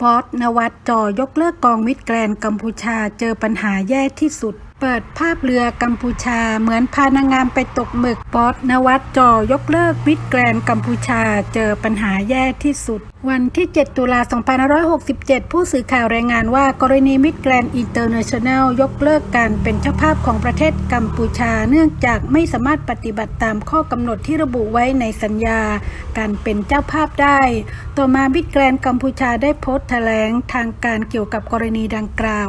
บอตนวัดจอยกเลิกกองมิตรแกรนกัมพูชาเจอปัญหาแย่ที่สุด เปิดภาพเรือกัมพูชาเหมือนพานางงามไปตกหมึกบอสนวัดจอยกเลิกมิตรแกรนกัมพูชาเจอปัญหาแย่ที่สุด วันที่ 7 ตุลา2567 ผู้สื่อข่าวรายงานว่ากรณีมิตรแกรนอินเตอร์เนชั่นแนลยกเลิกการเป็นเจ้าภาพของประเทศกัมพูชา เนื่องจากไม่สามารถปฏิบัติตามข้อกำหนดที่ระบุไว้ในสัญญา การเป็นเจ้าภาพได้ ต่อมามิตรแกรนกัมพูชาได้โพสต์แถลงทางการเกี่ยวกับกรณีดังกล่าว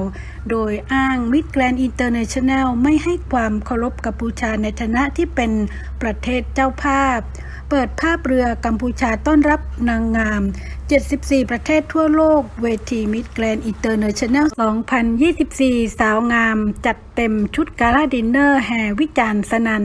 โดยอ้างมิตรแกรนอินเตอร์เนชั่นแนลไม่ให้ความเคารพกัมพูชาในฐานะที่เป็นประเทศเจ้าภาพ เปิดภาพเรือกัมพูชาต้อนรับนางงาม 74 ประเทศทั่วโลก เวทีมิดแกรนอินเตอร์เนชั่นแนล 2024 สาวงาม จัดเต็มชุดกาลาดินเนอร์แห่วิจารณ์สนัน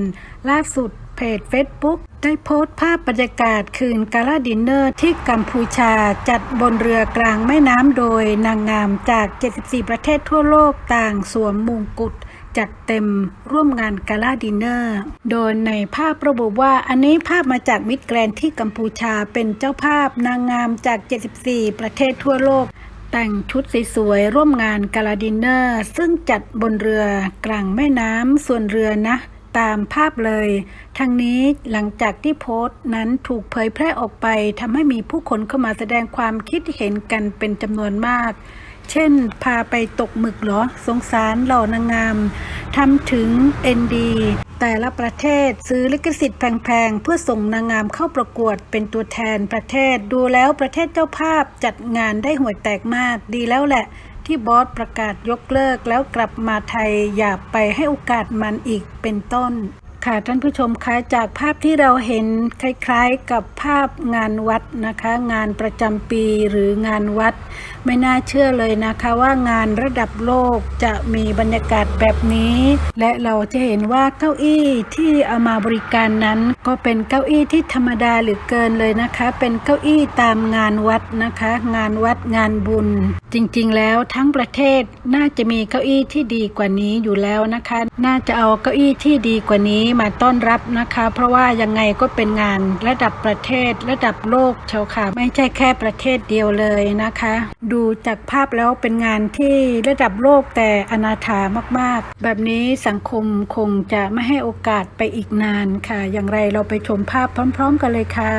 ล่าสุดเพจ Facebook ได้โพสต์ภาพบรรยากาศคืนกาลาดินเนอร์ที่กัมพูชาจัดบนเรือกลางแม่น้ำโดยนางงามจาก 74 ประเทศทั่วโลกต่างสวมมงกุฎ จัดเต็มร่วมงานกาลาดินเนอร์ โดยในภาพระบุว่าอันนี้ภาพมาจากมิดแกรนที่กัมพูชาเป็นเจ้าภาพนางงามจาก 74 ประเทศทั่วโลก แต่งชุดสวยๆร่วมงานกาลาดินเนอร์ ซึ่งจัดบนเรือกลางแม่น้ำส่วนเรือนะตามภาพเลย ทั้งนี้หลังจากที่โพสต์นั้นถูกเผยแพร่ออกไปทำให้มีผู้คนเข้ามาแสดงความคิดเห็นกันเป็นจำนวนมาก เช่น พาไปตกหมึกเหรอ สงสารหล่านางงามทำถึง ND แต่ละประเทศซื้อลิขสิทธิ์แพงๆ เพื่อส่งนางงามเข้าประกวดเป็นตัวแทนประเทศ ดูแล้วประเทศเจ้าภาพจัดงานได้ห่วยแตกมากดีแล้วแหละ ที่บอสประกาศยกเลิกแล้วกลับมาไทยอย่าไปให้โอกาสมันอีกเป็นต้น ค่ะท่านผู้ชมคะจากภาพที่เราเห็นคล้ายๆกับภาพงานวัดนะคะ งานประจำปีหรืองานวัด ไม่น่าเชื่อเลยนะคะว่างานระดับโลกจะมีบรรยากาศแบบนี้ และเราจะเห็นว่าเก้าอี้ที่เอามาบริการนั้น ก็เป็นเก้าอี้ที่ธรรมดาหรือเกินเลยนะคะ เป็นเก้าอี้ตามงานวัดนะคะ งานวัดงานบุญจริงๆ แล้วทั้งประเทศน่าจะมีเก้าอี้ที่ดีกว่านี้อยู่แล้วนะคะ น่าจะเอาเก้าอี้ที่ดีกว่านี้มาต้อนรับนะคะ เพราะว่ายังไงก็เป็นงานระดับประเทศระดับโลกเชียวค่ะ ไม่ใช่แค่ประเทศเดียวเลยนะคะ ดูจากภาพแล้วเป็นงานที่ระดับโลกแต่อนาถามากๆ แบบนี้สังคมคงจะไม่ให้โอกาสไปอีกนานค่ะ อย่างไรเราไปชมภาพพร้อม ๆ กันเลยค่ะ